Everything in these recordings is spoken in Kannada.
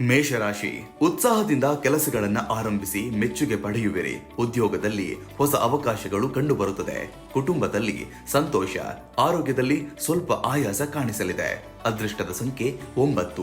ಮೇಷರಾಶಿ, ಉತ್ಸಾಹದಿಂದ ಕೆಲಸಗಳನ್ನ ಆರಂಭಿಸಿ ಮೆಚ್ಚುಗೆ ಪಡೆಯುವಿರಿ. ಉದ್ಯೋಗದಲ್ಲಿ ಹೊಸ ಅವಕಾಶಗಳು ಕಂಡುಬರುತ್ತದೆ. ಕುಟುಂಬದಲ್ಲಿ ಸಂತೋಷ, ಆರೋಗ್ಯದಲ್ಲಿ ಸ್ವಲ್ಪ ಆಯಾಸ ಕಾಣಿಸಲಿದೆ. ಅದೃಷ್ಟದ ಸಂಖ್ಯೆ ಒಂಬತ್ತು.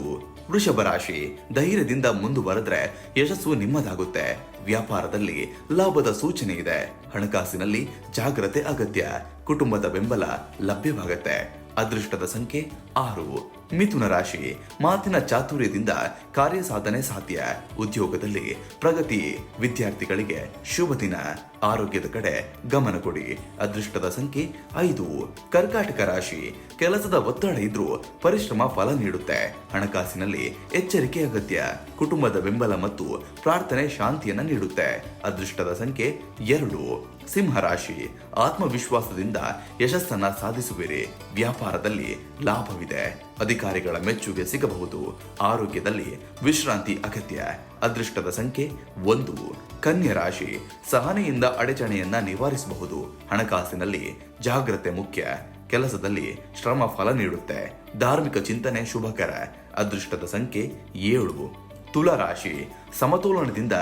ವೃಷಭ ರಾಶಿ, ಧೈರ್ಯದಿಂದ ಮುಂದುವರೆದ್ರೆ ಯಶಸ್ಸು ನಿಮ್ಮದಾಗುತ್ತೆ. ವ್ಯಾಪಾರದಲ್ಲಿ ಲಾಭದ ಸೂಚನೆ ಇದೆ. ಹಣಕಾಸಿನಲ್ಲಿ ಜಾಗ್ರತೆ ಅಗತ್ಯ. ಕುಟುಂಬದ ಬೆಂಬಲ ಲಭ್ಯವಾಗುತ್ತೆ. ಅದೃಷ್ಟದ ಸಂಖ್ಯೆ ಆರು. ಮಿಥುನ ರಾಶಿ ಮಾತಿನ ಚಾತುರ್ಯದಿಂದ ಕಾರ್ಯ ಸಾಧನೆ ಸಾಧ್ಯ. ಉದ್ಯೋಗದಲ್ಲಿ ಪ್ರಗತಿ, ವಿದ್ಯಾರ್ಥಿಗಳಿಗೆ ಶುಭ ದಿನ. ಆರೋಗ್ಯದ ಕಡೆ ಗಮನ ಕೊಡಿ. ಅದೃಷ್ಟದ ಸಂಖ್ಯೆ ಐದು. ಕರ್ಕಾಟಕ ರಾಶಿ, ಕೆಲಸದ ಒತ್ತಡ ಇದ್ರೂ ಪರಿಶ್ರಮ ಫಲ ನೀಡುತ್ತೆ. ಹಣಕಾಸಿನಲ್ಲಿ ಎಚ್ಚರಿಕೆ ಅಗತ್ಯ. ಕುಟುಂಬದ ಬೆಂಬಲ ಮತ್ತು ಪ್ರಾರ್ಥನೆ ಶಾಂತಿಯನ್ನ ನೀಡುತ್ತೆ. ಅದೃಷ್ಟದ ಸಂಖ್ಯೆ ಎರಡು. ಸಿಂಹರಾಶಿ ಆತ್ಮವಿಶ್ವಾಸದಿಂದ ಯಶಸ್ಸನ್ನ ಸಾಧಿಸುವಿರಿ. ವ್ಯಾಪಾರದಲ್ಲಿ ಲಾಭವಿದೆ. ಅಧಿಕಾರಿಗಳ ಮೆಚ್ಚುಗೆ ಸಿಗಬಹುದು. ಆರೋಗ್ಯದಲ್ಲಿ ವಿಶ್ರಾಂತಿ ಅಗತ್ಯ. ಅದೃಷ್ಟದ ಸಂಖ್ಯೆ ಒಂದು. ಕನ್ಯಾ ರಾಶಿ ಸಹನೆಯಿಂದ ಅಡಚಣೆಯನ್ನ ನಿವಾರಿಸಬಹುದು. ಹಣಕಾಸಿನಲ್ಲಿ ಜಾಗ್ರತೆ ಮುಖ್ಯ. ಕೆಲಸದಲ್ಲಿ ಶ್ರಮ ಫಲ ನೀಡುತ್ತೆ. ಧಾರ್ಮಿಕ ಚಿಂತನೆ ಶುಭಕರ. ಅದೃಷ್ಟದ ಸಂಖ್ಯೆ ಏಳು. ತುಲಾರಾಶಿ ಸಮತೋಲನದಿಂದ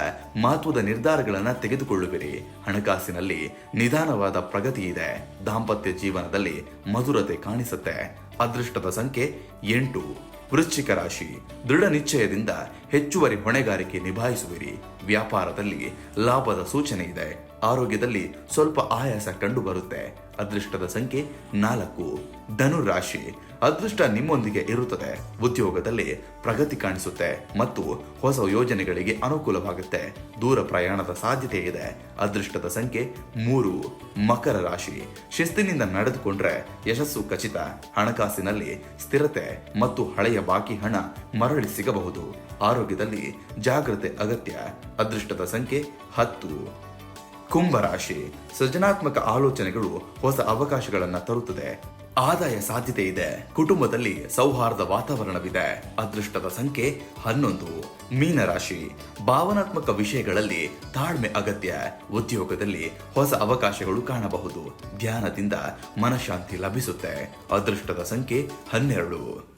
ಮಹತ್ವದ ನಿರ್ಧಾರಗಳನ್ನು ತೆಗೆದುಕೊಳ್ಳುವಿರಿ. ಹಣಕಾಸಿನಲ್ಲಿ ನಿಧಾನವಾದ ಪ್ರಗತಿ ಇದೆ. ದಾಂಪತ್ಯ ಜೀವನದಲ್ಲಿ ಮಧುರತೆ ಕಾಣಿಸುತ್ತೆ. ಅದೃಷ್ಟದ ಸಂಖ್ಯೆ ಎಂಟು. ವೃಶ್ಚಿಕ ರಾಶಿ, ದೃಢ ನಿಶ್ಚಯದಿಂದ ಹೆಚ್ಚುವರಿ ಹೊಣೆಗಾರಿಕೆ ನಿಭಾಯಿಸುವಿರಿ. ವ್ಯಾಪಾರದಲ್ಲಿ ಲಾಭದ ಸೂಚನೆ ಇದೆ. ಆರೋಗ್ಯದಲ್ಲಿ ಸ್ವಲ್ಪ ಆಯಾಸ ಕಂಡುಬರುತ್ತೆ. ಅದೃಷ್ಟದ ಸಂಖ್ಯೆ ನಾಲ್ಕು. ಧನು ರಾಶಿ ಅದೃಷ್ಟ ನಿಮ್ಮೊಂದಿಗೆ ಇರುತ್ತದೆ. ಉದ್ಯೋಗದಲ್ಲಿ ಪ್ರಗತಿ ಕಾಣಿಸುತ್ತೆ ಮತ್ತು ಹೊಸ ಯೋಜನೆಗಳಿಗೆ ಅನುಕೂಲವಾಗುತ್ತೆ. ದೂರ ಪ್ರಯಾಣದ ಸಾಧ್ಯತೆ ಇದೆ. ಅದೃಷ್ಟದ ಸಂಖ್ಯೆ ಮೂರು. ಮಕರ ರಾಶಿ. ಶಿಸ್ತಿನಿಂದ ನಡೆದುಕೊಂಡ್ರೆ ಯಶಸ್ಸು ಖಚಿತ. ಹಣಕಾಸಿನಲ್ಲಿ ಸ್ಥಿರತೆ ಮತ್ತು ಹಳೆಯ ಬಾಕಿ ಹಣ ಮರಳಿ ಸಿಗಬಹುದು. ಆರೋಗ್ಯದಲ್ಲಿ ಜಾಗ್ರತೆ ಅಗತ್ಯ. ಅದೃಷ್ಟದ ಸಂಖ್ಯೆ ಹತ್ತು. ಕುಂಭರಾಶಿ ಸೃಜನಾತ್ಮಕ ಆಲೋಚನೆಗಳು ಹೊಸ ಅವಕಾಶಗಳನ್ನ ತರುತ್ತದೆ. ಆದಾಯ ಸಾಧ್ಯತೆ ಇದೆ. ಕುಟುಂಬದಲ್ಲಿ ಸೌಹಾರ್ದ ವಾತಾವರಣವಿದೆ. ಅದೃಷ್ಟದ ಸಂಖ್ಯೆ ಹನ್ನೊಂದು. ಮೀನರಾಶಿ ಭಾವನಾತ್ಮಕ ವಿಷಯಗಳಲ್ಲಿ ತಾಳ್ಮೆ ಅಗತ್ಯ. ಉದ್ಯೋಗದಲ್ಲಿ ಹೊಸ ಅವಕಾಶಗಳು ಕಾಣಬಹುದು. ಧ್ಯಾನದಿಂದ ಮನಃಶಾಂತಿ ಲಭಿಸುತ್ತೆ. ಅದೃಷ್ಟದ ಸಂಖ್ಯೆ ಹನ್ನೆರಡು.